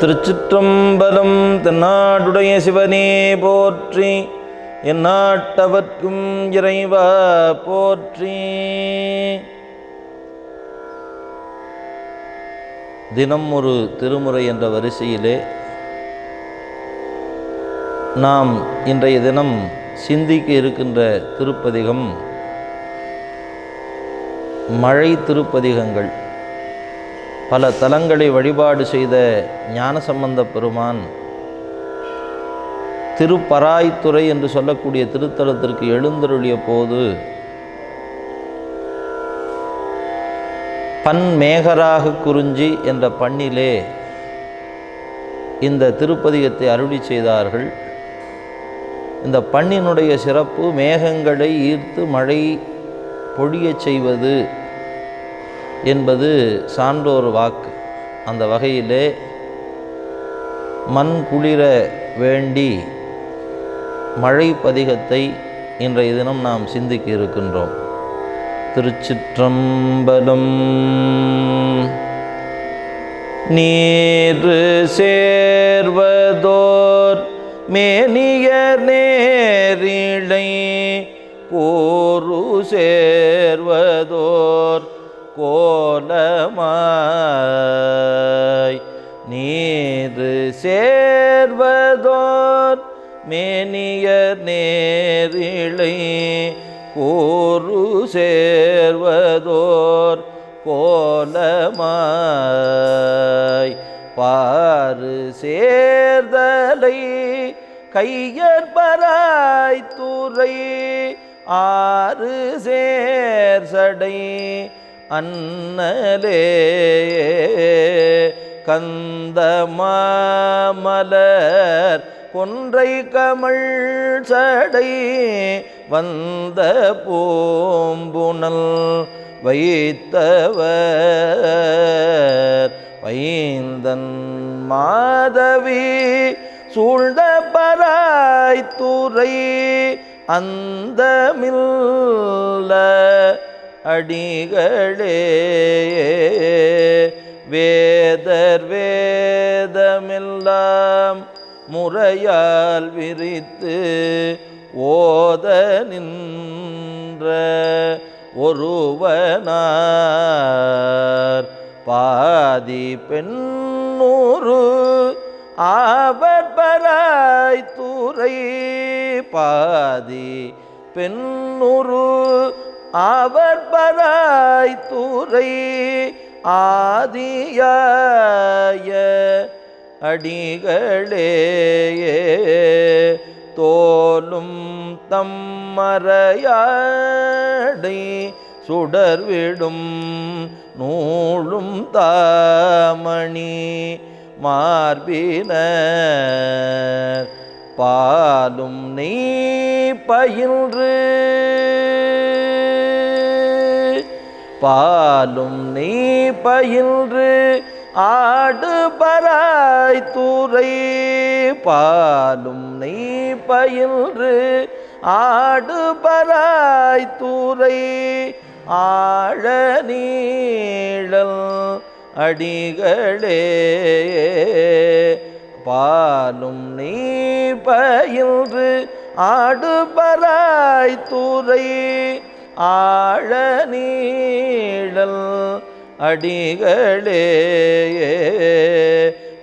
திருச்சிற்றம்பலம் தென்னாடுடைய சிவனே போற்றி எந்நாட்டவர்க்கும் இறைவா போற்றி. தினம் ஒரு திருமுறை என்ற வரிசையிலே நாம் இன்றைய தினம் சிந்திக்க இருக்கின்ற திருப்பதிகம் மழை திருப்பதிகங்கள். பல தலங்களை வழிபாடு செய்த ஞானசம்பந்த பெருமான் திருப்பராய்த்துறை என்று சொல்லக்கூடிய திருத்தலத்திற்கு எழுந்தருளிய போது பன்மேகராக குறிஞ்சி என்ற பண்ணிலே இந்த திருப்பதிகத்தை அருளி செய்தார்கள். இந்த பண்ணினுடைய சிறப்பு மேகங்களை ஈர்த்து மழை பொழியச் செய்வது. என்பது சான்றோர் வாக்கு. அந்த வகையிலே மண் குளிர வேண்டி மழை பதிகத்தை இன்றைய தினம் நாம் சிந்திக்க இருக்கின்றோம். திருச்சிற்றம்பலம் நீர் சேர்வதோர் மேனியர் நேரிழை போரு சேர்வதோர் கோலமாய் நீது சேர்வதோர் மேனியர் நேரிழை கூறு சேர்வதோர் கோலமாய் பாரு சேர்தலை கையற்பராய் துறை ஆறு சேர்சடை அன்னலே கந்தமாமலர் கொன்றை கமல் சடை வந்த பூம்புணல் வைத்தவர். வைந்தன் மாதவி சூழ்ந்த பராய்த்துறை அந்தமில்ல அடிகளே. வேதர் வேதமெல்லாம் முறையால் விரித்து ஓத நின்ற ஒருவனார். பாதி பெண்ணூறு ஆவற்பராய் துறை பாதி அவர் பராய் தூரை ஆதியாய அடிகளே தோலும் தம்மறையாடை சுடர்விடும் நூலும் தாமணி மார்பின பாலும் நீ பயின்று பாலும் நீ பயின்று ஆடு பராய் தூரை. பாலும் நீ பயின்று ஆடு பராய் தூரை. ஆழ நீழல் அடிகளே. பாலும் நீ பயின்று ஆடு பராய் தூரை. ஆழ நீழல் அடிகளே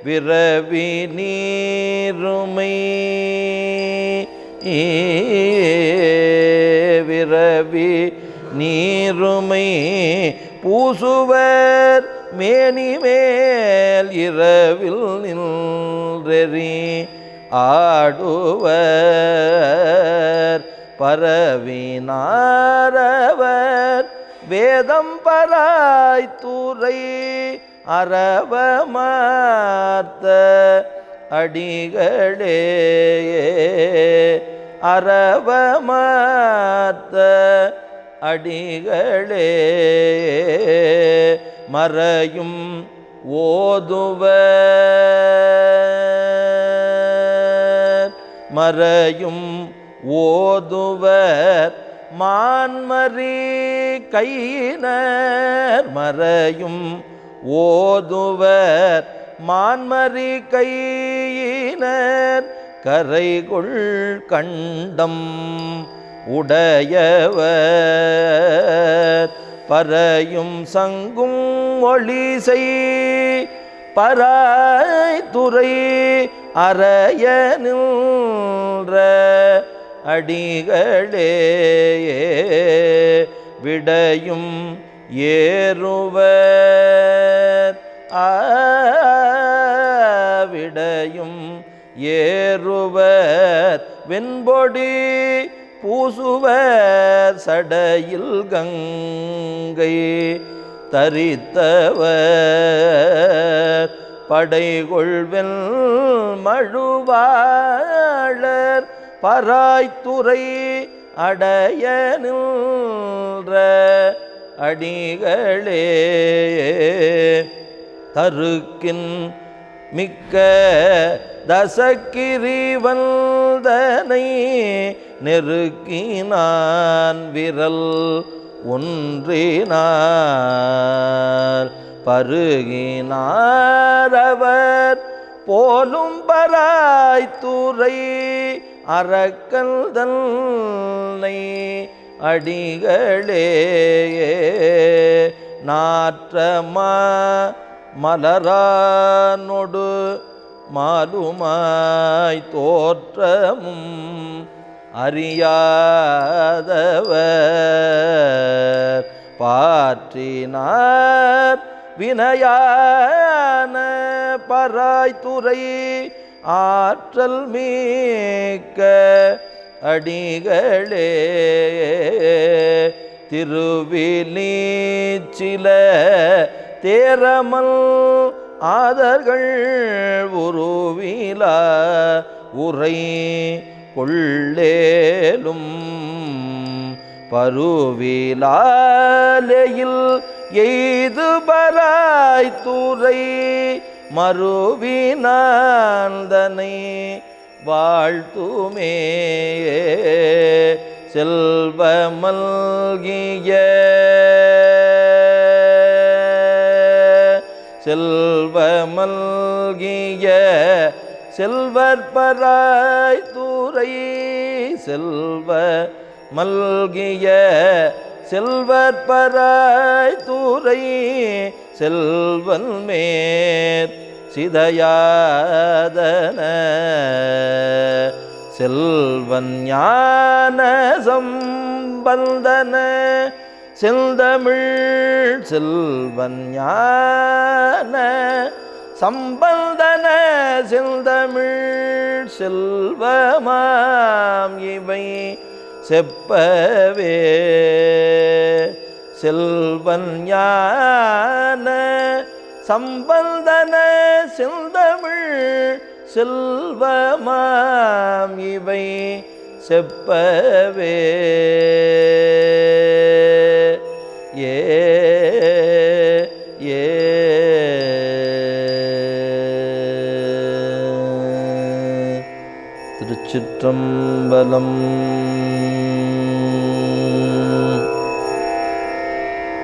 பிறவி நீருமை விரவி நீருமை பூசுவர் மேனிமேல் இரவில் நின்றெறி ஆடுவர். பரவினாரவர். வேதம் பராய் துறை அறவமார்த்த அடிகளே அறவமார்த்த அடிகளே மறையும் ஓதுவர். மறையும் ஓதுவர் மான்மரி கையினர் மறையும். ஓதுவர் மான்மரி கையினர் கரைகுள் கண்டம் உடையவர். பறையும் சங்கும் ஒளிசை பராய்த்துறை அறைய நின்ற அடிகளே விடையும் ஏறுவர். விடையும் ஏறுவர். வெண்பொடி பூசுவர் சடையில் கங்கை தரித்தவர். படைகொள்வில் மழுவாளர் பராய்த்துறை அடைய நின்ற அடிகளே தருக்கின் மிக்க தசக்கிரிவந்தனை நெருக்கினான் விரல் ஒன்றினார். பருகினாரவர் போலும் பராய்த்துறை அறக்கல் தன்னை அடிகளே நாற்றமா மலரானொடு மாலுமாய் தோற்றமும் அறியாதவர். பாற்றினார் வினயான பராய்த்துறை ஆற்றல் மீக்க அடிகளே திருவிலீச்சில தேரமல் ஆதர்கள் உருவிலா உரை கொள்ளேலும் பருவிலாலையில் எய்து பராய்த்துறை மறுவினாந்தனை வாழ்த்துமே. செல்வமல்கிய செல்வமல்கிய செல்வற்பராய் தூரை. செல்வ மல்கிய செல்வற்பராய் தூரை. செல்வன் மேற் சிதையாதன. செல்வன் ஞான சம்பந்தன. செல்தமிழ் செல்வன் ஞான சம்பந்தன. செல்தமிழ் செல்வமாம் இவை செப்பவே. செல்வன் ஞான சம்பந்தன செந்தமிழ் செல்வமாம் இவை செப்பவே. ஏ ஏ. திருச்சிற்றம்பலம்